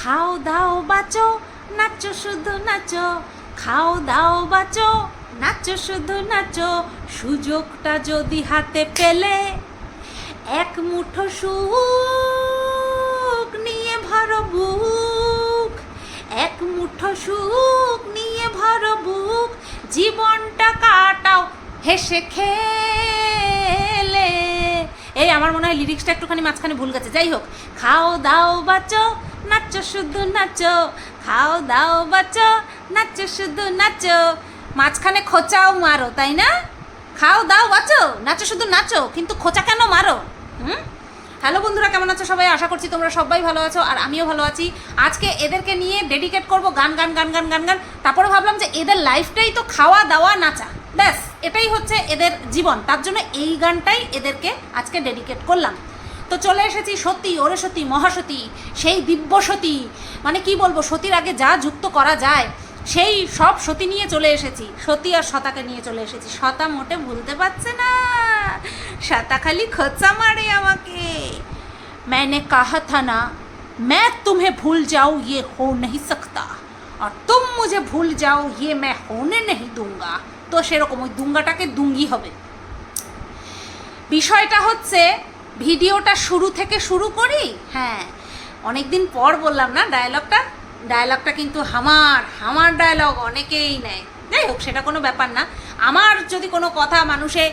খাও দাও, বাঁচো, নাচো শুধু নাচো। খাও দাও, বাঁচো, নাচো শুধু নাচো। সুযোগটা যদি হাতে পেলে, এক মুঠো সুখ নিয়ে ভরো বুক। এক মুঠো সুখ নিয়ে ভরো বুক। জীবনটা কাটাও, হেসে খেলে। এই, আমার মনে হয় লিরিক্সটা একটুখানি মাঝখানে ভুল গেছে। যাই হোক, খাও দাও, বাঁচো নাচো, শুধু নাচো, খাও, দাও, বাঁচো, নাচো, শুধু নাচো। মাঝখানে খোঁচাও মারো, তাই না? খাও, দাও, বাঁচো, নাচো, শুধু নাচো, কিন্তু খোঁচা কেন মারো? হুম? হ্যালো বন্ধুরা, কেমন আছো সবাই? আশা করছি তোমরা সবাই ভালো আছো, আর আমিও ভালো আছি। আজকে এদেরকে নিয়ে ডেডিকেট করব গান গান গান গান গান গান। তারপরে ভাবলাম যে এদের লাইফটাই তো খাওয়া, দাওয়া, নাচা। ব্যাস, এটাই হচ্ছে এদের জীবন। তার জন্য এই গানটাই এদেরকে আজকে ডেডিকেট করলাম। তো চলে এসেছি সত্যি ওরে সতী মহাসতী সেই দিব্য সতী মানে কি বলবো সতীর আগে যা যুক্ত করা যায় সেই সব সতী নিয়ে চলে এসেছি সতী আর শতাকে নিয়ে চলে এসেছি শতা মোটে ভুলতে পারছে না শতা খালি খোঁচা মারে আমাকে मैंने कहा था ना मैं तुम्हें भूल जाऊँ ये हो नहीं सकता और तुम मुझे भूल जाओ ये मैं होने नहीं दूंगा তো সেরকম ওই দুঙ্গাটাকে দুঙ্গি হবে বিষয়টা হচ্ছে ভিডিওটা শুরু থেকে শুরু করি? হ্যাঁ। অনেক দিন পর বললাম না ডায়লগটা ডায়লগটা কিন্তু হামার হামার ডায়লগ অনেকেই নেয়। যাই হোক, সেটা কোনো ব্যাপার না। আমার যদি কোনো কথা মানুষে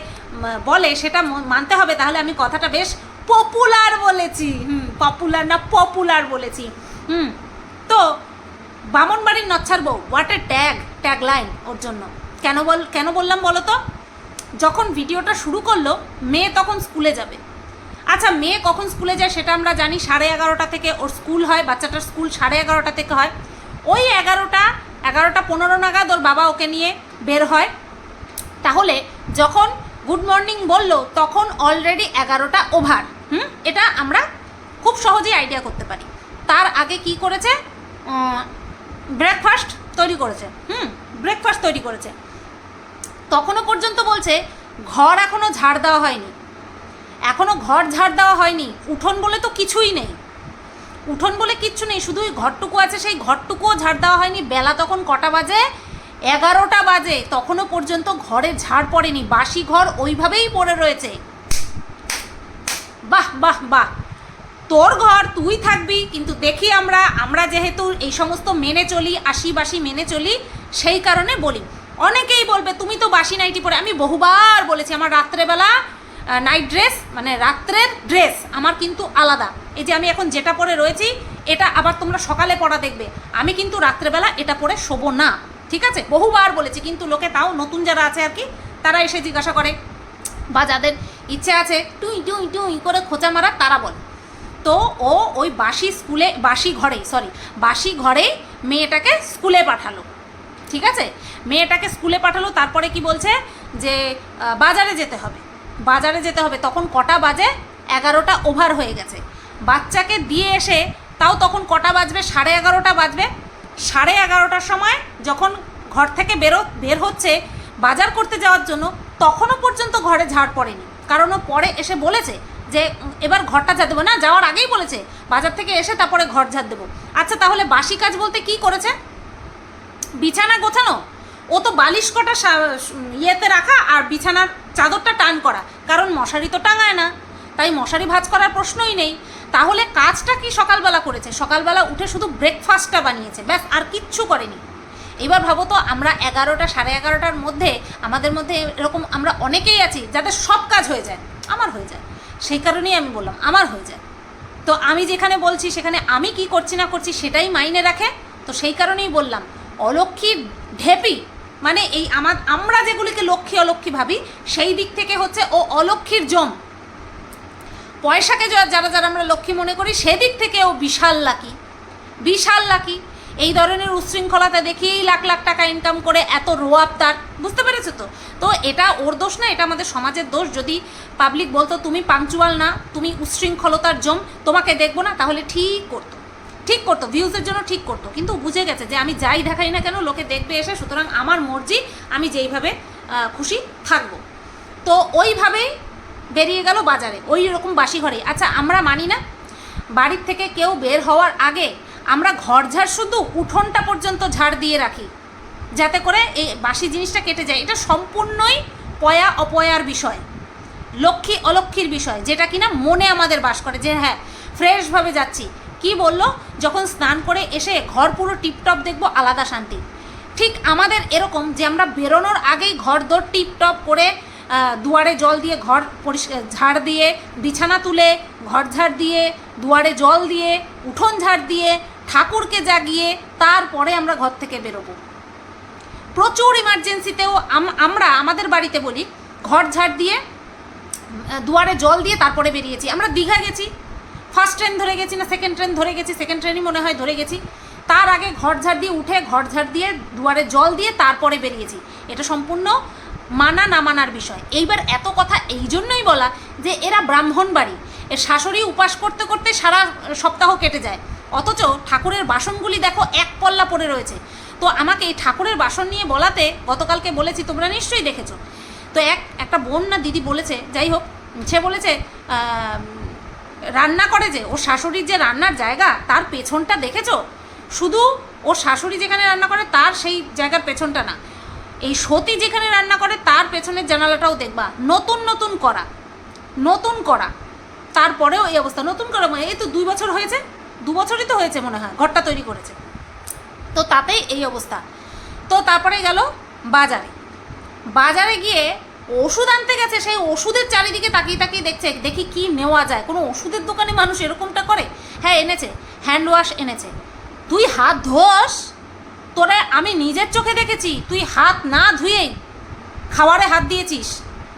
বলে, সেটা মানতে হবে, তাহলে আমি কথাটা বেশ পপুলার বলেছি। হুম পপুলার না পপুলার বলেছি। হুম, তো বামনবাড়ির নচ্ছার বউ what a tag tag line ওর জন্য। কেন বল, কেন বললাম বলো তো? যখন ভিডিওটা শুরু করল, মেয়ে তখন স্কুলে যাবে। আচ্ছা মেয়ে কখন স্কুলে যায় সেটা আমরা জানি সাড়ে এগারোটা থেকে ওর স্কুল হয়, বাচ্চাটার স্কুল সাড়ে এগারোটা থেকে হয়। ওই এগারোটা এগারোটা পনেরো নাগাদ ওর বাবা ওকে নিয়ে বের হয়। তাহলে যখন গুড মর্নিং বলল, তখন অলরেডি এগারোটা ওভার হুম? এটা আমরা খুব সহজেই আইডিয়া করতে পারি। তার আগে কি করেছে? ব্রেকফাস্ট তৈরি করেছে। হুম? ব্রেকফাস্ট তৈরি করেছে। তখনও পর্যন্ত বলছে, ঘর এখনও ঝাড় দেওয়া হয়নি। এখনও ঘর ঝাড় দেওয়া হয়নি। উঠোন বলে তো কিছুই নেই। উঠোন বলে কিচ্ছু নেই, শুধু ওই ঘরটুকু আছে, সেই ঘরটুকুও ঝাড় দেওয়া হয়নি। বেলা তখন কটা বাজে? এগারোটা বাজে। তখনও পর্যন্ত ঘরে ঝাড় পড়েনি। বাসি ঘর ওইভাবেই পড়ে রয়েছে। বাহ বাহ বাহ। তোর ঘর, তুই থাকবি, কিন্তু দেখি আমরা আমরা যেহেতু এই সমস্ত মেনে চলি আশি বাসি মেনে চলি, সেই কারণে বলি। অনেকেই বলবে, তুমি তো বাসি নাইটি পরে আমি বহুবার বলেছি, আমার রাত্রেবেলা নাইট ড্রেস মানে রাত্রের ড্রেস আমার কিন্তু আলাদা। এই যে আমি এখন যেটা পরে রয়েছি, এটা আবার তোমরা সকালে পড়া দেখবে। আমি কিন্তু রাত্রেবেলা এটা পরে শোবো না, ঠিক আছে? বহুবার বলেছি, কিন্তু লোকে তাও নতুন যারা আছে আর কি, তারা এসে জিজ্ঞাসা করে। বা যাদের ইচ্ছে আছে, টুই টুই টুই করে খোঁচা মারার তারা বলে। তো ও ওই বাসি স্কুলে, বাসি ঘরেই সরি বাসি ঘরেই মেয়েটাকে স্কুলে পাঠালো, ঠিক আছে? মেয়েটাকে স্কুলে পাঠালো, তারপরে কি বলছে? যে বাজারে যেতে হবে। বাজারে যেতে হবে, তখন কটা বাজে? এগারোটা ওভার হয়ে গেছে। বাচ্চাকে দিয়ে এসে তাও তখন কটা বাজবে? সাড়ে এগারোটা বাজবে। সাড়ে এগারোটার সময় যখন ঘর থেকে বেরো বের হচ্ছে বাজার করতে যাওয়ার জন্য, তখনও পর্যন্ত ঘরে ঝাড় পড়েনি। কারণ ও পরে এসে বলেছে যে এবার ঘরটা ঝাড় দেবো। না, যাওয়ার আগেই বলেছে, বাজার থেকে এসে তারপরে ঘর ঝাড় দেবো। আচ্ছা তাহলে বাসি কাজ বলতে কি করেছে? বিছানা গোছানো? ও তো বালিশ কটা ইয়েতে রাখা আর বিছানার চাদরটা টান করা। কারণ মশারি তো টাঙায় না। তাই মশারি ভাঁজ করার প্রশ্নই নেই। তাহলে কাজটা কি সকালবেলা করেছে? সকালবেলা উঠে শুধু ব্রেকফাস্টটা বানিয়েছে। ব্যাস, আর কিচ্ছু করেনি। এবার ভাবো তো, আমরা এগারোটা, সাড়ে এগারোটার মধ্যে, আমাদের মধ্যে এরকম আমরা অনেকেই আছি যাদের সব কাজ হয়ে যায়। আমার হয়ে যায়। সেই কারণেই আমি বললাম, আমার হয়ে যায়। তো আমি যেখানে বলছি, সেখানে আমি কি করছি না করছি, সেটাই মাইনে রাখে। তো সেই কারণেই বললাম অলক্ষীর ঢেপি মানে এই আমার আমরা যেগুলিকে লক্ষ্মী অলক্ষী ভাবি, সেই দিক থেকে হচ্ছে ও অলক্ষীর জম। পয়সাকে যারা যারা আমরা লক্ষ্মী মনে করি, সেদিক থেকে ও বিশাল লাকি। বিশাল লাকি। এই ধরনের উচ্ছৃঙ্খলাতে দেখিয়েই লাখ লাখ টাকা ইনকাম করে এত রোয়াব তার। বুঝতে পেরেছ তো? তো এটা ওর দোষ না, এটা আমাদের সমাজের দোষ। যদি পাবলিক বলতো, তুমি পাংচুয়াল না, তুমি উচ্ছৃঙ্খলতার জম, তোমাকে দেখব না, তাহলে ঠিক করতো। ঠিক করতো ভিউজের জন্য ঠিক করতো। কিন্তু বুঝে গেছে যে আমি যাই দেখাই না কেন, লোকে দেখবে এসে, সুতরাং আমার মর্জি, আমি যেইভাবে খুশি থাকব। তো ওইভাবেই বেরিয়ে গেল বাজারে, ওই রকম বাসি ঘরে আচ্ছা আমরা মানি না, বাড়ির থেকে কেউ বের হওয়ার আগে আমরা ঘর ঝাড় শুধু উঠোনটা পর্যন্ত ঝাড় দিয়ে রাখি, যাতে করে এই বাসি জিনিসটা কেটে যায়। এটা সম্পূর্ণই পয়া অপয়ার বিষয়, লক্ষ্মী অলক্ষ্মীর বিষয়, যেটা কিনা মনে আমাদের বাস করে যে হ্যাঁ ফ্রেশভাবে যাচ্ছি। কি বলল? যখন স্নান করে এসে ঘর পুরো টিপটপ দেখব, আলাদা শান্তি। ঠিক আমাদের এরকম যে আমরা বেরোনোর আগেই ঘর দোর টিপটপ করে দুয়ারে জল দিয়ে ঘর পরিষ্কার, ঝাড় দিয়ে, বিছানা তুলে, ঘর ঝাড় দিয়ে, দুয়ারে জল দিয়ে, উঠোন ঝাড় দিয়ে, ঠাকুরকে জাগিয়ে তারপরে আমরা ঘর থেকে বেরোবো। প্রচুর ইমার্জেন্সিতেও আম- আমরা আমাদের বাড়িতে বলি, ঘর ঝাড় দিয়ে দুয়ারে জল দিয়ে তারপরে বেরিয়েছি। আমরা দীঘা গেছি ফার্স্ট ট্রেন ধরে গেছি না সেকেন্ড ট্রেন ধরে গেছি সেকেন্ড ট্রেনই মনে হয় ধরে গেছি। তার আগে ঘর ঝাড় দিয়ে উঠে, ঘর ঝাড় দিয়ে দুয়ারে জল দিয়ে তারপরে বেরিয়েছি। এটা সম্পূর্ণ মানা না মানার বিষয়। এইবার এত কথা এই জন্যই বলা যে এরা ব্রাহ্মণ বাড়ি। এর শাশুড়ি উপাস করতে করতে সারা সপ্তাহ কেটে যায়। অথচ ঠাকুরের বাসনগুলি দেখো এক পল্লা পড়ে রয়েছে। তো আমাকে এই ঠাকুরের বাসন নিয়ে বলাতে গতকালকে বলেছি, তোমরা নিশ্চয়ই দেখেছ। তো এক, একটা বোন না দিদি বলেছে, যাই হোক, সে বলেছে রান্না করে যে, ওর শাশুড়ির যে রান্নার জায়গা, তার পেছনটা দেখেছ? শুধু ওর শাশুড়ি যেখানে রান্না করে, তার সেই জায়গার পেছনটা না। এই সতী যেখানে রান্না করে, তার পেছনের জানালাটাও দেখবা। নতুন নতুন করা। নতুন করা। তারপরেও এই অবস্থা। নতুন করা মানে এই তো দুই বছর হয়েছে। দু বছরই তো হয়েছে মনে হয়, ঘরটা তৈরি করেছে। তো তাতেই এই অবস্থা। তো তারপরে গেল বাজারে। বাজারে গিয়ে ওষুধ আনতে গেছে, সেই ওষুধের চারিদিকে তাকিয়ে তাকিয়ে দেখছে, দেখি কি নেওয়া যায়। কোনো ওষুধের দোকানে মানুষ এরকমটা করে? হ্যাঁ এনেছে হ্যান্ড ওয়াশ এনেছে। তুই হাত ধোস, তোরা আমি নিজের চোখে দেখেছি, তুই হাত না ধুয়েই খাবারে হাত দিয়েছিস।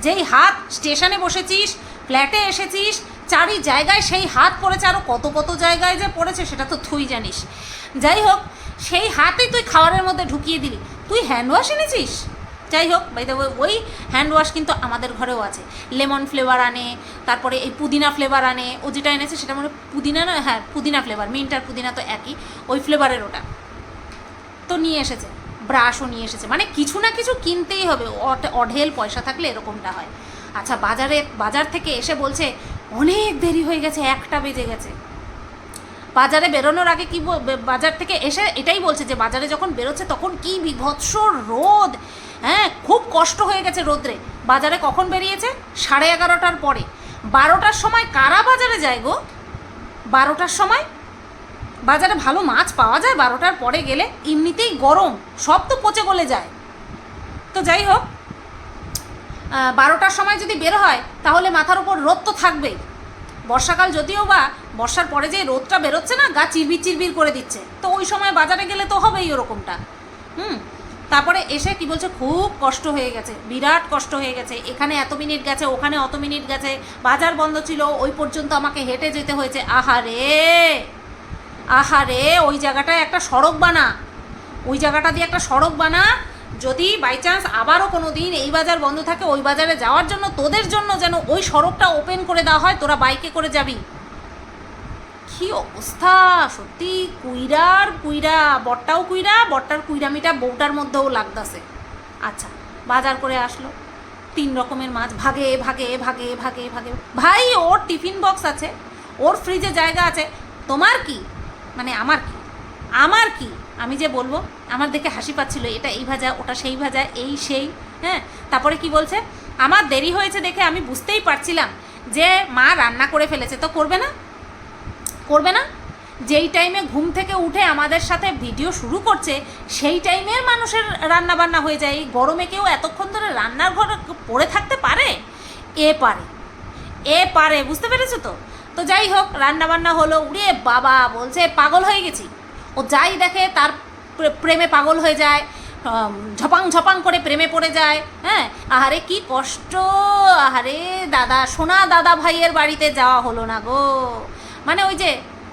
যেই হাত স্টেশনে বসেছিস, ফ্ল্যাটে এসেছিস, চারি জায়গায় সেই হাত পড়েছে আরও কত কত জায়গায় যে পড়েছে, সেটা তো তুই জানিস। যাই হোক, সেই হাতই তুই খাবারের মধ্যে ঢুকিয়ে দিলি। তুই হ্যান্ড ওয়াশ এনেছিস? যাই হোক বাই ওই হ্যান্ড ওয়াশ কিন্তু আমাদের ঘরেও আছে। লেমন ফ্লেভার আনে, তারপরে এই পুদিনা ফ্লেভার আনে, ও যেটা এনেছে সেটা মনে পুদিনা না হ্যাঁ পুদিনা ফ্লেভার মিন্ট আর পুদিনা তো একই, ওই ফ্লেভারের ওটা। তো নিয়ে এসেছে ব্রাশও নিয়ে এসেছে। মানে কিছু না কিছু কিনতেই হবে অঢেল পয়সা থাকলে এরকমটা হয়। আচ্ছা বাজারে, বাজার থেকে এসে বলছে, অনেক দেরি হয়ে গেছে, একটা বেজে গেছে। বাজারে বেরোনোর আগে কি বাজার থেকে এসে এটাই বলছে যে বাজারে যখন বেরোচ্ছে তখন কি বিভৎস রোদ। হ্যাঁ খুব কষ্ট হয়ে গেছে রোদ্রে। বাজারে কখন বেরিয়েছে? সাড়ে এগারোটার পরে। বারোটার সময় কারা বাজারে যায় গো? বারোটার সময়? বাজারে ভালো মাছ পাওয়া যায় বারোটার পরে গেলে। এমনিতেই গরম, সব তো পচে গলে যায়। তো যাই হোক বারোটার সময় যদি বের হয় তাহলে মাথার উপর রোদ তো থাকবেই। বর্ষাকাল যদিও বা বর্ষার পরে যে রোদটা বেরোচ্ছে না, গা চিরবির চিরবির করে দিচ্ছে। তো ওই সময় বাজারে গেলে তো হবেই ওরকমটা। হুম? তারপরে এসে কি বলছে, খুব কষ্ট হয়ে গেছে, বিরাট কষ্ট হয়ে গেছে। এখানে এত মিনিট গেছে, ওখানে অত মিনিট গেছে, বাজার বন্ধ ছিল, ওই পর্যন্ত আমাকে হেঁটে যেতে হয়েছে। আহারে আহারে ওই জায়গাটায় একটা সড়ক বানা। ওই জায়গাটা দিয়ে একটা সড়ক বানা যদি বাই চান্স আবারও কোনো দিন এই বাজার বন্ধ থাকে, ওই বাজারে যাওয়ার জন্য, তোদের জন্য যেন ওই সড়কটা ওপেন করে দেওয়া হয়, তোরা বাইকে করে যাবি? কি অবস্থা? সত্যি কুইরার কুইরা, বটটাও কুইরা, বটটার কুইরামিটা বউটার মধ্যেও লাগতাছে। আচ্ছা বাজার করে আসলো। তিন রকমের মাছ, ভাগে ভাগে ভাগে ভাগে ভাগে। ভাই, ওর টিফিন বক্স আছে, ওর ফ্রিজে জায়গা আছে। তোমার কি? মানে আমার কি? আমার কি? আমি যে বলব, আমার দেখে হাসি পাচ্ছিল, এটা এই ভাজা, ওটা সেই ভাজা, এই সেই হ্যাঁ? তারপরে কি বলছে? আমার দেরি হয়েছে দেখে আমি বুঝতেই পারছিলাম যে মা রান্না করে ফেলেছে। তো করবে না? করবে না? যেই টাইমে ঘুম থেকে উঠে আমাদের সাথে ভিডিও শুরু করছে, সেই টাইমের মানুষের রান্না বান্না হয়ে যায়। গরমে কেউ এতক্ষণ ধরে রান্নার ঘরে পড়ে থাকতে পারে? এ পারে। এ পারে, বুঝতে পেরেছ তো? তো যাই হোক রান্না বান্না হলো। উড়ে বাবা, বলছে, পাগল হয়ে গেছি। ও যাই দেখে তার প্রেমে পাগল হয়ে যায় ঝপাং ঝপাং করে প্রেমে পড়ে যায় হ্যাঁ? আহারে কি কষ্ট! আহারে দাদা, সোনা দাদা ভাইয়ের বাড়িতে যাওয়া হলো না গো। মানে ওই যে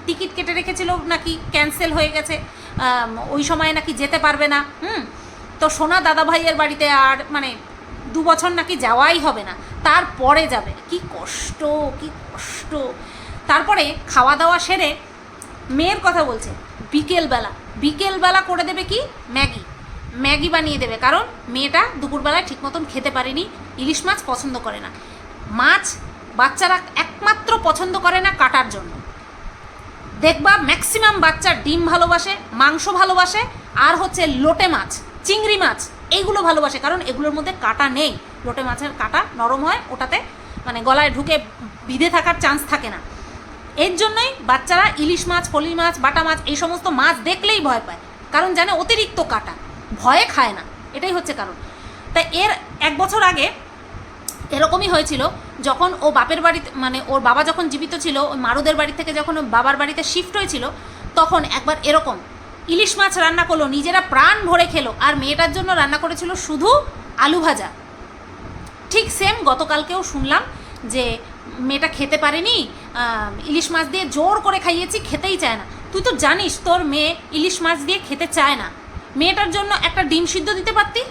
টিকিট কেটে রেখেছিল নাকি ক্যান্সেল হয়ে গেছে ওই সময় নাকি যেতে পারবে না, হুম? তো সোনা দাদা ভাইয়ের বাড়িতে আর মানে দু বছর নাকি যাওয়াই হবে না, তারপরে যাবে। কি কষ্ট কি কষ্ট! তারপরে খাওয়া দাওয়া সেরে মেয়ের কথা বলছে বিকেলবেলা বিকেলবেলা করে দেবে কি? ম্যাগি। ম্যাগি বানিয়ে দেবে, কারণ মেয়েটা দুপুরবেলায় ঠিক মতন খেতে পারেনি, ইলিশ মাছ পছন্দ করে না। মাছ বাচ্চারা একমাত্র পছন্দ করে না কাটার জন্য। দেখবা ম্যাক্সিমাম বাচ্চা ডিম ভালোবাসে, মাংস ভালোবাসে, আর হচ্ছে লোটে মাছ, চিংড়ি মাছ, এইগুলো ভালোবাসে, কারণ এগুলোর মধ্যে কাটা নেই। লোটে মাছের কাটা নরম হয়, ওটাতে মানে গলায় ঢুকে বিধে থাকার চান্স থাকে না। এর জন্যই বাচ্চারা ইলিশ মাছ ফলি মাছ, বাটা মাছ, এই সমস্ত মাছ দেখলেই ভয় পায়। কারণ জানে অতিরিক্ত কাটা। ভয়ে খায় না। এটাই হচ্ছে কারণ। তাই এর এক বছর আগে এরকমই হয়েছিল, যখন ও বাপের বাড়িতে মানে ওর বাবা যখন জীবিত ছিল, ওই মারুদের বাড়ি থেকে যখন বাবার বাড়িতে শিফট হয়েছিল, তখন একবার এরকম ইলিশ মাছ রান্না করল, নিজেরা প্রাণ ভরে খেলো, আর মেয়েটার জন্য রান্না করেছিল শুধু আলু ভাজা। ঠিক সেম গতকালকেও শুনলাম যে মেয়েটা খেতে পারেনি ইলিশ মাছ দিয়ে জোর করে খাইয়েছি, খেতেই চায় না। তুই তো জানিস, তোর মেয়ে ইলিশ মাছ দিয়ে খেতে চায় না। মেয়েটার জন্য একটা ডিম সিদ্ধ দিতে পারতি?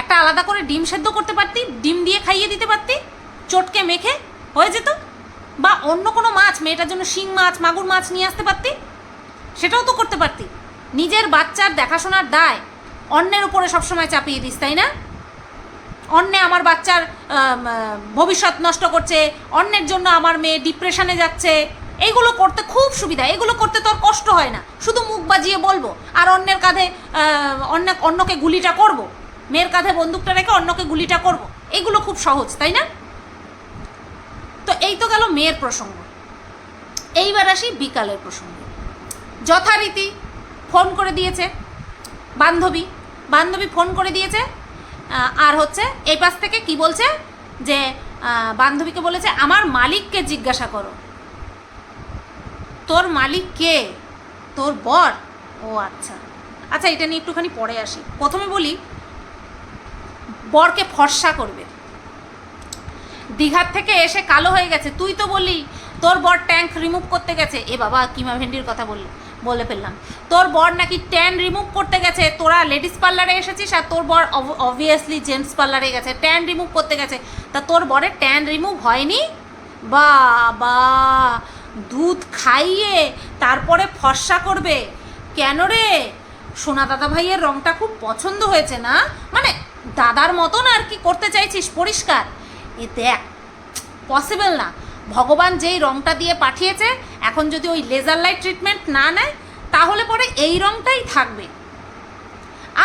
একটা আলাদা করে ডিম সেদ্ধ করতে পারতি? ডিম দিয়ে খাইয়ে দিতে পারতি? চটকে মেখে হয়ে যেত? বা অন্য কোনো মাছ, মেয়েটার জন্য শিং মাছ, মাগুর মাছ নিয়ে আসতে পারতি? সেটাও তো করতে পারতি। নিজের বাচ্চার দেখাশোনার দায় অন্যের উপরে সবসময় চাপিয়ে দিস, তাই না? অন্যে আমার বাচ্চার ভবিষ্যৎ নষ্ট করছে, অন্যের জন্য আমার মেয়ে ডিপ্রেশনে যাচ্ছে। এইগুলো করতে খুব সুবিধা, এগুলো করতে তোর কষ্ট হয় না। শুধু মুখ বাজিয়ে বলব, আর অন্যের কাঁধে অন্য, অন্যকে গুলিটা করব। মেয়ের কাঁধে বন্দুকটা রেখে অন্যকে গুলিটা করব। এগুলো খুব সহজ, তাই না? তো এই তো গেল মেয়ের প্রসঙ্গ। এইবার আসি বিকালের প্রসঙ্গ। যথারীতি ফোন করে দিয়েছে বান্ধবী। বান্ধবী ফোন করে দিয়েছে আর হচ্ছে এই পাশ থেকে কি বলছে? যে বান্ধবীকে বলেছে, আমার মালিককে জিজ্ঞাসা করো। তোর মালিক কে? তোর বর? ও আচ্ছা। আচ্ছা এটা নিয়ে একটুখানি পরে আসি। প্রথমে বলি, বরকে ফর্সা করবে। দীঘার থেকে এসে কালো হয়ে গেছে। তুই তো বললি, তোর বর ট্যাঙ্ক রিমুভ করতে গেছে। এ বাবা, কিমা ভেন্ডির কথা বললি। বলে ফেললাম। তোর বর নাকি ট্যান রিমুভ করতে গেছে, তোরা লেডিস পার্লারে এসেছিস আর তোর বর অবভিয়াসলি জেন্টস পার্লারে গেছে ট্যান রিমুভ করতে গেছে। তা তোর বরের ট্যান রিমুভ হয়নি? বা বা দুধ খাইয়ে তারপরে ফর্সা করবে। কেন রে? সোনা দাদা ভাইয়ের রংটা খুব পছন্দ হয়েছে না? মানে দাদার মতন আর কি করতে চাইছিস? পরিষ্কার। এ দেখ পসিবল না। ভগবান যেই রংটা দিয়ে পাঠিয়েছে, এখন যদি ওই লেজার লাইট ট্রিটমেন্ট না নেয়, তাহলে পরে এই রংটাই থাকবে।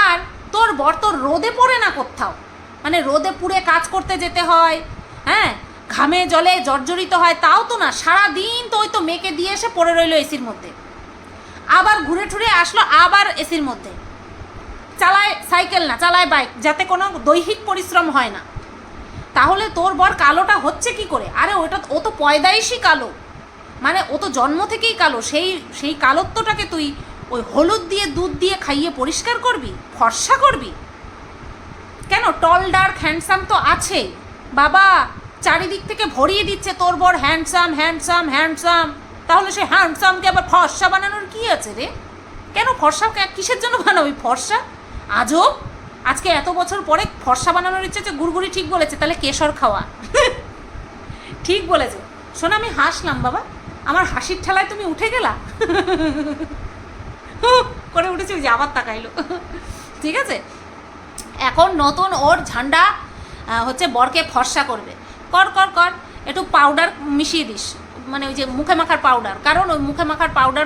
আর তোর বর তোর রোদে পড়ে না কোথাও? মানে রোদে পুড়ে কাজ করতে যেতে হয় হ্যাঁ? ঘামে, জলে জর্জরিত হয়, তাও তো না। সারা দিন তো ওই তো মেয়েকে দিয়ে এসে পড়ে রইল এসির মধ্যে। আবার ঘুরে ঠুরে আসলো আবার এসির মধ্যে। চালায় সাইকেল না, চালায় বাইক যাতে কোনো দৈহিক পরিশ্রম হয় না। তাহলে তোর বর কালোটা হচ্ছে কি করে? আরে ওটা ও তো পয়দাইশই কালো। মানে ও তো জন্ম থেকেই কালো। সেই সেই কালোত্বটাকে তুই ওই হলুদ দিয়ে, দুধ দিয়ে খাইয়ে পরিষ্কার করবি? ফর্সা করবি? কেন? টল, ডার্ক, হ্যান্ডসাম তো আছেই বাবা চারিদিক থেকে ভরিয়ে দিচ্ছে তোর বর হ্যান্ডসাম হ্যান্ডসাম হ্যান্ডসাম। তাহলে সে হ্যান্ডসামকে আবার ফর্সা বানানোর কি আছে রে? কেন ফর্সা কিসের জন্য বানাবি ফর্সা? আজও আজকে এত বছর পরে ফর্সা বানানোর ইচ্ছে হচ্ছে গুড়গুড়ি ঠিক বলেছে, তাহলে কেশর খাওয়া। ঠিক বলেছে। শোন, আমি হাসলাম, বাবা। আমার হাসির ঠেলায় তুমি উঠে গেলা? করে উঠেছি, ওই যে আবার তাকাইলো। ঠিক আছে? এখন নতুন ওর ঝান্ডা হচ্ছে বরকে ফর্সা করবে। কর কর কর, একটু পাউডার মিশিয়ে দিস। মানে ওই যে মুখে মাখার পাউডার কারণ ওই মুখে মাখার পাউডার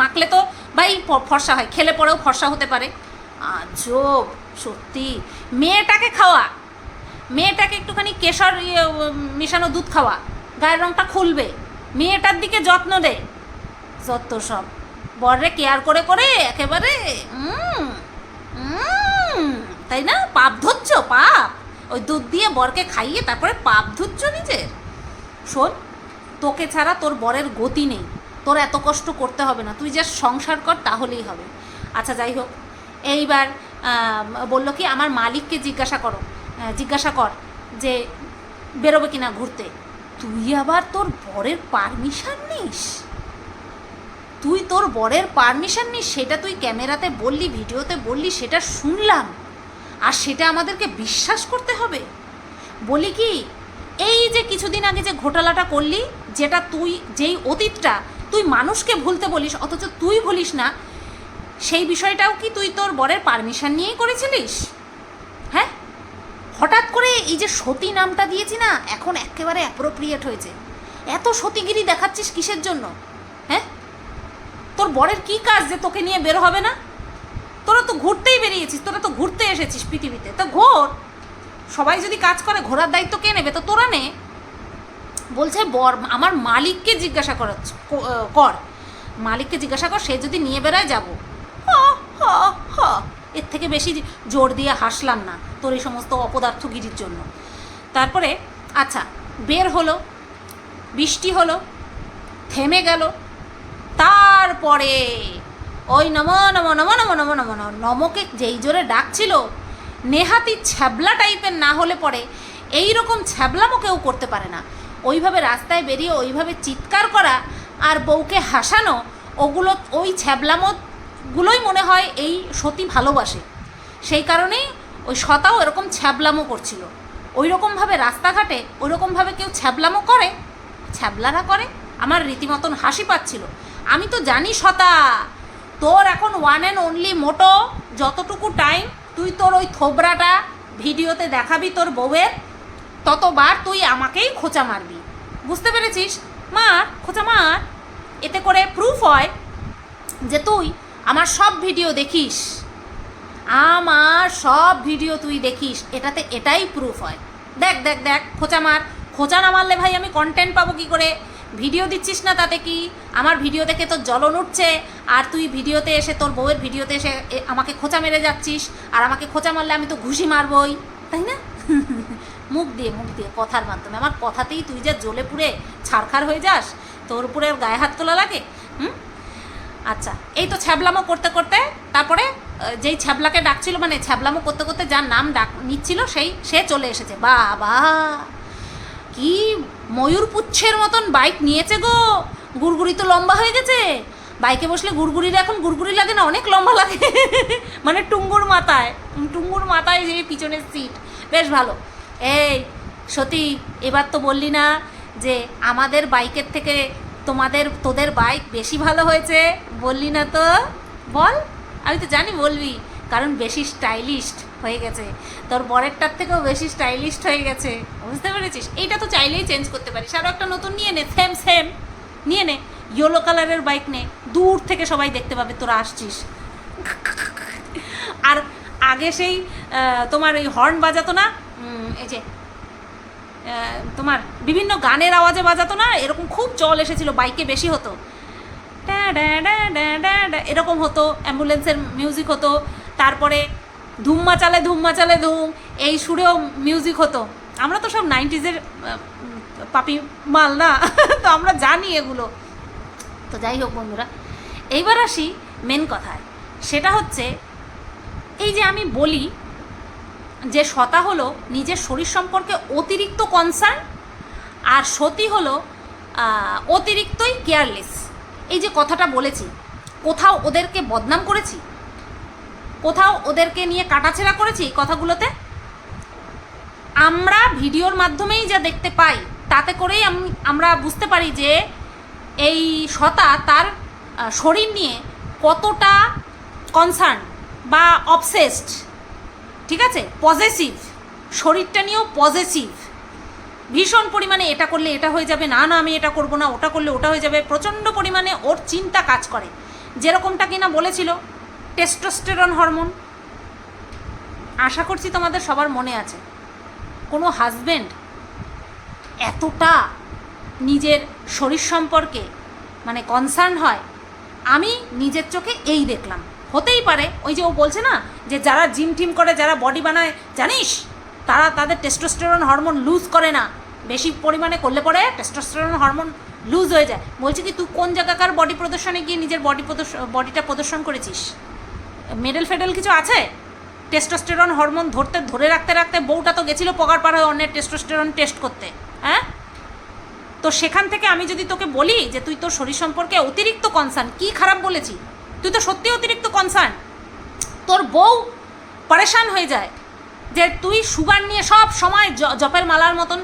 মাখলে তো ভাই ফর্সা হয়, খেলে পরেও ফর্সা হতে পারে। আজব সত্যি। মেয়েটাকে খাওয়া। মেয়েটাকে একটুখানি কেশর ইয়ে, মিশানো দুধ খাওয়া। গায়ের রঙটা খুলবে। মেয়েটার দিকে যত্ন দে। যত সব। বররে কেয়ার করে করে একেবারে তাই না? পাপ ধরছ পাপ। ওই দুধ দিয়ে বরকে খাইয়ে তারপরে পাপ ধুচ্ছ নিজের। শোন তোকে ছাড়া তোর বরের গতি নেই। তোর এত কষ্ট করতে হবে না। তুই যা সংসার কর তাহলেই হবে। আচ্ছা যাই হোক। এইবার বলল কি, আমার মালিককে জিজ্ঞাসা করো জিজ্ঞাসা কর যে বেরোবে কিনা ঘুরতে। তুই আবার তোর বরের পারমিশন নিস? তুই তোর বরের পারমিশন নিস, সেটা তুই ক্যামেরাতে বললি, ভিডিওতে বললি, সেটা শুনলাম। আর সেটা আমাদেরকে বিশ্বাস করতে হবে। বলি কি, এই যে কিছুদিন আগে যে ঘোটালাটা করলি, যেটা তুই, যেই অতীতটা তুই মানুষকে ভুলতে বলিস, অথচ তুই ভুলিস না সেই বিষয়টাও কি তুই তোর বরের পারমিশন নিয়েই করেছিলিস? হ্যাঁ? হঠাৎ করে এই যে সতী নামটা দিয়েছি না, এখন একেবারে অ্যাপ্রোপ্রিয়েট হয়েছে। এত সতীগিরি দেখাচ্ছিস কিসের জন্য? হ্যাঁ? তোর বরের কি কাজ যে তোকে নিয়ে বের হবে না? তোরা তো ঘুরতেই বেরিয়েছিস, তোরা তো ঘুরতে এসেছিস পৃথিবীতে। তো ঘোর। সবাই যদি কাজ করে ঘোরার দায়িত্ব কে নেবে? তো তোরা নে। বলছে, বর, আমার মালিককে জিজ্ঞাসা কর। মালিককে জিজ্ঞাসা কর, সে যদি নিয়ে বেড়ায়, যাব। এর থেকে বেশি জোর দিয়ে হাসলাম না তোর এই সমস্ত অপদার্থগিরির জন্য। তারপরে আচ্ছা বের হলো, বৃষ্টি হলো, থেমে গেল, তারপরে ওই নম নম নম নম নম নম নম নমকে যেই জোরে ডাকছিল, নেহাতি ছ্যাবলা টাইপের না হলে পরে এই রকম ছ্যাবলামো কেউ করতে পারে না। ওইভাবে রাস্তায় বেরিয়ে ওইভাবে চিৎকার করা আর বউকে হাসানো, ওগুলো, ওই ছ্যাবলামোগুলোই মনে হয় এই সতী ভালোবাসে। সেই কারণেই ওই সতাও এরকম ছ্যাবলামো করছিল। ওই রকমভাবে রাস্তাঘাটে ওই রকমভাবে কেউ ছ্যাবলামো করে, ছ্যাবলারা করে, আমার রীতিমতন হাসি পাচ্ছিল। আমি তো জানি সতা, তোর এখন ওয়ান অ্যান্ড অনলি মোটো, যতটুকু টাইম তুই তোর ওই থোবরাটা ভিডিওতে দেখাবি তোর বউয়ের, ততবার তুই আমাকেই খোঁচা মারবি। বুঝতে পেরেছিস? মার, খোঁচা মার। এতে করে প্রুফ হয় যে তুই আমার সব ভিডিও দেখিস। আমার সব ভিডিও তুই দেখিস। এটাতে এটাই প্রুফ হয়। দেখ দেখ দেখ, খোঁচা মার। খোঁচা না মারলে ভাই আমি কন্টেন্ট পাবো কি করে? ভিডিও দিচ্ছিস না তাতে কি? আমার ভিডিও দেখে তোর জ্বলন উঠছে। আর তুই ভিডিওতে এসে, তোর বউয়ের ভিডিওতে এসে আমাকে খোঁচা মেরে যাচ্ছিস। আর আমাকে খোঁচা মারলে আমি তো ঘুষি মারবই। তাই না? মুখ দিয়ে মুখ দিয়ে, কথার মাধ্যমে। আমার কথাতেই তুই যা জ্বলে পুড়ে ছাড়খার হয়ে যাস, তোর উপরে গায়ে হাত তোলা লাগে? হুম? আচ্ছা এই তো ছ্যাবলামো করতে করতে তারপরে যেই ছ্যাবলাকে ডাকছিল মানে ছ্যাবলামো করতে করতে যার নাম ডাক নিচ্ছিল, সেই, সে চলে এসেছে। বাবা, কি ময়ূর পুচ্ছের মতন বাইক নিয়েছে গো। গুড়গুড়ি তো লম্বা হয়ে গেছে। বাইকে বসলে গুড়গুড়ির এখন গুড়গুড়ি লাগে না, অনেক লম্বা লাগে। মানে টুঙ্গুর মাথায় টুঙ্গুর মাথায় যে পিছনের সিট বেশ ভালো। এই, সতী, এবার তো বললি না যে আমাদের বাইকের থেকে তোমাদের, তোদের বাইক বেশি ভালো হয়েছে? বললি না তো। বল, আমি তো জানি বলবি, কারণ বেশি স্টাইলিস্ট হয়ে গেছে। তোর বরেরটার থেকেও বেশি স্টাইলিস্ট হয়ে গেছে। বুঝতে পেরেছিস? এইটা তো চাইলেই চেঞ্জ করতে পারিস। আরও একটা নতুন নিয়ে নে সেম সেম নিয়ে নে ইয়েলো কালারের বাইক নে। দূর থেকে সবাই দেখতে পাবে, তোরা আসছিস। আর আগে সেই তোমার ওই হর্ন বাজাতো না? এই যে তোমার বিভিন্ন গানের আওয়াজে বাজাতো না? এরকম খুব জল এসেছিল, বাইকে বেশি হতো। এরকম হতো, অ্যাম্বুলেন্সের মিউজিক হতো। তারপরে ধুম্মা চালে ধুম্মা চালে ধুম, এই সুরেও মিউজিক হতো। আমরা তো সব নাইনটিজের পাপি মাল না, তো আমরা জানি এগুলো। তো যাই হোক বন্ধুরা, এইবার আসি মেন কথায়। সেটা হচ্ছে, এই যে আমি বলি যে সতা হলো নিজের শরীর সম্পর্কে অতিরিক্ত কনসার্ন আর সতী হলো অতিরিক্তই কেয়ারলেস এই যে কথাটা বলেছি, কোথাও ওদেরকে বদনাম করেছি, কোথাও ওদেরকে নিয়ে কাটাছেড়া করেছি কথাগুলোতে, আমরা ভিডিওর মাধ্যমেই যা দেখতে পাই, তাতে করেই আম- আমরা বুঝতে পারি যে এই সতা তার শরীর নিয়ে কতটা কনসার্ন বা অবসেসড ঠিক আছে? পজেসিভ শরীরটা নিয়েও পজেসিভ ভীষণ পরিমাণে এটা করলে এটা হয়ে যাবে, না না, আমি এটা করব না, ওটা করলে ওটা হয়ে যাবে, প্রচণ্ড পরিমাণে ওর চিন্তা কাজ করে। যেরকমটা কিনা বলেছিল টেস্টোস্টেরন হরমোন আশা করছি তোমাদের সবার মনে আছে। কোনো হাজবেন্ড এতটা নিজের শরীর সম্পর্কে মানে কনসার্ন হয়, আমি নিজের চোখে এই দেখলাম। হতেই পারে। ওই যে ও বলছে না, যে যারা জিম টিম করে, যারা বডি বানায়, জানিস? তারা তাদের টেস্টোস্টেরন হরমোন লুজ করে না। বেশি পরিমাণে করলে পরে টেস্টোস্টেরন হরমোন লুজ হয়ে যায়। বলছি কি, তুই কোন জায়গাকার বডি প্রদর্শনে গিয়ে নিজের বডি প্রদর্শন বডিটা প্রদর্শন করেছিস? মেডেল ফেডেল কিছু আছে? টেস্টোস্টেরন হরমোন ধরতে, ধরে রাখতে রাখতে বউটা তো গেছিল পকার পার হয়ে অন্যের টেস্টোস্টেরন টেস্ট করতে হ্যাঁ? তো সেখান থেকে আমি যদি তোকে বলি যে তুই তোর শরীর সম্পর্কে অতিরিক্ত কনসার্ন কি খারাপ বলেছি? তুই তো সত্যি অতিরিক্ত কনসার্ন তোর বউ পরেশান হয়ে যায় যে তুই সুগার নিয়ে সব সময় জপের মালার মতন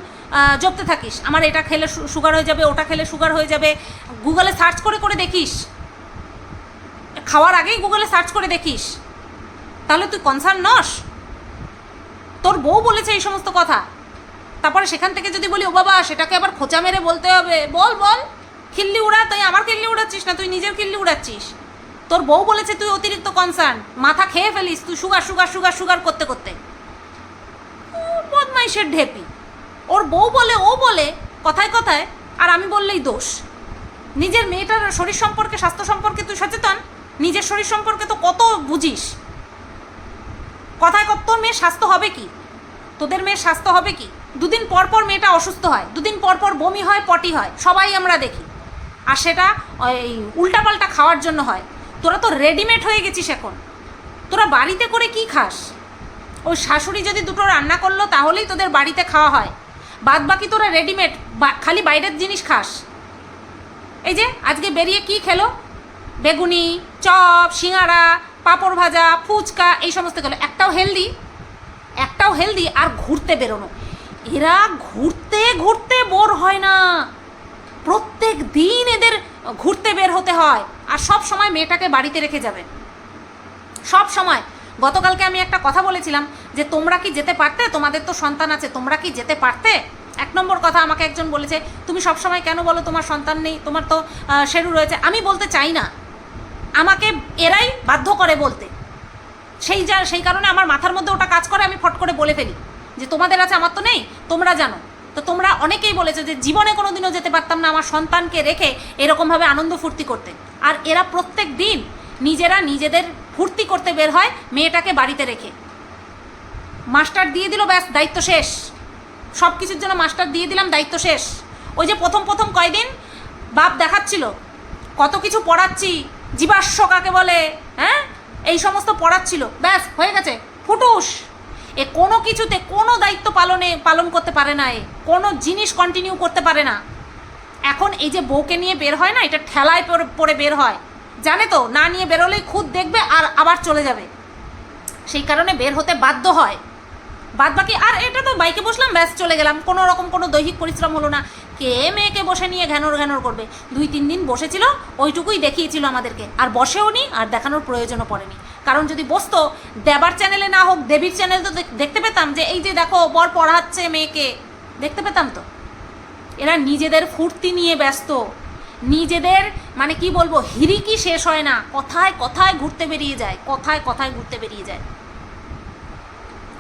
জপতে থাকিস। আমার এটা খেলে সুগার হয়ে যাবে, ওটা খেলে সুগার হয়ে যাবে। গুগলে সার্চ করে করে দেখিস। খাওয়ার আগেই গুগলে সার্চ করে দেখিস। তাহলে তুই কনসার্ন নস। তোর বউ বলেছে এই সমস্ত কথা। তারপরে সেখান থেকে যদি বলি, ও বাবা, সেটাকে আবার খোঁচা মেরে বলতে হবে। বল বল। খিল্লি উড়া, তুই আমার খিল্লি উড়াচ্ছিস না, তুই নিজের খিল্লি উড়াচ্ছিস। তোর বউ বলেছে তুই অতিরিক্ত কনসার্ন মাথা খেয়ে ফেলিস, তুই সুগার সুগার সুগার সুগার করতে করতে। বদমাইশের ঢেপি। ওর বউ বলে, ও বলে, কথায় কথায়, আর আমি বললেই দোষ। নিজের মেয়েটার শরীর সম্পর্কে, স্বাস্থ্য সম্পর্কে তুই সচেতন? নিজের শরীর সম্পর্কে তো কত বুঝিস? কথায় কত, তোর মেয়ের স্বাস্থ্য হবে কি? তোদের মেয়ের স্বাস্থ্য হবে কি? দুদিন পর পর মেয়েটা অসুস্থ হয়, দুদিন পর পর বমি হয়, পটি হয়, সবাই আমরা দেখি। আর সেটা, ওই, উল্টাপাল্টা খাওয়ার জন্য হয়। তোরা তো রেডিমেড হয়ে গেছিস এখন। তোরা বাড়িতে করে কি খাস? ওই শাশুড়ি যদি দুটো রান্না করল, তাহলেই তোদের বাড়িতে খাওয়া হয়। বাদ বাকি তোরা রেডিমেড খালি বাইরের জিনিস খাস। এই যে, আজকে বেরিয়ে কি খেলো? বেগুনি, চপ সিঙ্গাড়া পাঁপড় ভাজা, ফুচকা, এই সমস্ত খেলো। একটাও হেলদি একটাও হেলদি আর ঘুরতে বেরোনো। এরা ঘুরতে ঘুরতে বোর হয় না। প্রত্যেক দিন এদের ঘুরতে বের হতে হয় আর সব সময় মেয়েটাকে বাড়িতে রেখে যাবে। সব সময়। গতকালকে আমি একটা কথা বলেছিলাম যে, তোমরা কি যেতে পারতে? তোমাদের তো সন্তান আছে, তোমরা কি যেতে পারতে? এক নম্বর কথা আমাকে একজন বলেছে, তুমি সব সময় কেন বলো তোমার সন্তান নেই? তোমার তো শেরু রয়েছে। আমি বলতে চাই না। আমাকে এরাই বাধ্য করে বলতে। সেই যা, সেই কারণে আমার মাথার মধ্যে ওটা কাজ করে, আমি ফট করে বলে ফেলি যে, তোমাদের আছে, আমার তো নেই, তোমরা জানো। তো তোমরা অনেকেই বলেছ যে জীবনে কোনো দিনও যেতে পারতাম না আমার সন্তানকে রেখে এরকমভাবে আনন্দ ফুর্তি করতে। আর এরা প্রত্যেক দিন নিজেরা নিজেদের ফুর্তি করতে বের হয় মেয়েটাকে বাড়িতে রেখে। মাস্টার দিয়ে দিল ব্যাস, দায়িত্ব শেষ। সব কিছুর জন্য মাস্টার দিয়ে দিলাম, দায়িত্ব শেষ। ওই যে প্রথম প্রথম কয়দিন বাপ দেখাচ্ছিল, কত কিছু পড়াচ্ছি, জীবাশ্ম কাকে বলে হ্যাঁ? এই সমস্ত পড়াচ্ছিল। ব্যাস, হয়ে গেছে। ফুটুস। এ কোনো কিছুতে কোনো দায়িত্ব পালনে, পালন করতে পারে না এ। কোনো জিনিস কন্টিনিউ করতে পারে না। এখন এই যে বউকে নিয়ে বের হয় না, এটা ঠেলায় পড়ে বের হয়। জানে তো, না নিয়ে বেরোলেই খুদ দেখবে আর আবার চলে যাবে। সেই কারণে বের হতে বাধ্য হয়। বাদ বাকি, আর এটা তো বাইকে বসলাম, ব্যাস চলে গেলাম। কোনো রকম কোনো দৈহিক পরিশ্রম হলো না। কে মেয়েকে বসে নিয়ে ঘ্যানোর ঘ্যানোর করবে? দুই তিন দিন বসেছিল, ওইটুকুই দেখিয়েছিল আমাদেরকে। আর বসেও নি আর দেখানোর প্রয়োজনও পড়েনি। কারণ যদি বসতো, দেবার চ্যানেলে না হোক, দেবীর চ্যানেল তো দেখ- দেখতে পেতাম যে, এই যে দেখো, বর পড়াচ্ছে মেয়েকে। দেখতে পেতাম তো? এরা নিজেদের ফুর্তি নিয়ে ব্যস্ত। নিজেদের মানে কি বলব হিরিকি শেষ হয় না। কথায় কথায় ঘুরতে বেরিয়ে যায়। কথায় কথায় ঘুরতে বেরিয়ে যায়।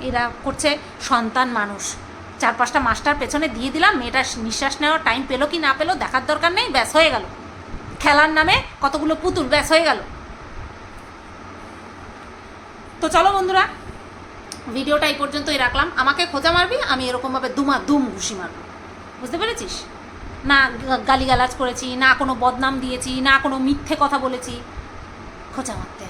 এরা করছে সন্তান মানুষ। চার পাঁচটা মাস্টার পেছনে দিয়ে দিলাম, মেয়েটা নিঃশ্বাস নেওয়ার টাইম পেল কি না পেল দেখার দরকার নেই, ব্যাস হয়ে গেল। খেলার নামে কতগুলো পুতুল, ব্যাস হয়ে গেল। তো চলো বন্ধুরা, ভিডিওটা এই পর্যন্তই রাখলাম। আমাকে খোঁজা মারবি, আমি এরকমভাবে দুমা দুম ঘুষি মারব। বুঝতে পেরেছিস? না গালিগালাজ করেছি, না কোনো বদনাম দিয়েছি, না কোনো মিথ্যে কথা বলেছি। খোঁজা মারতে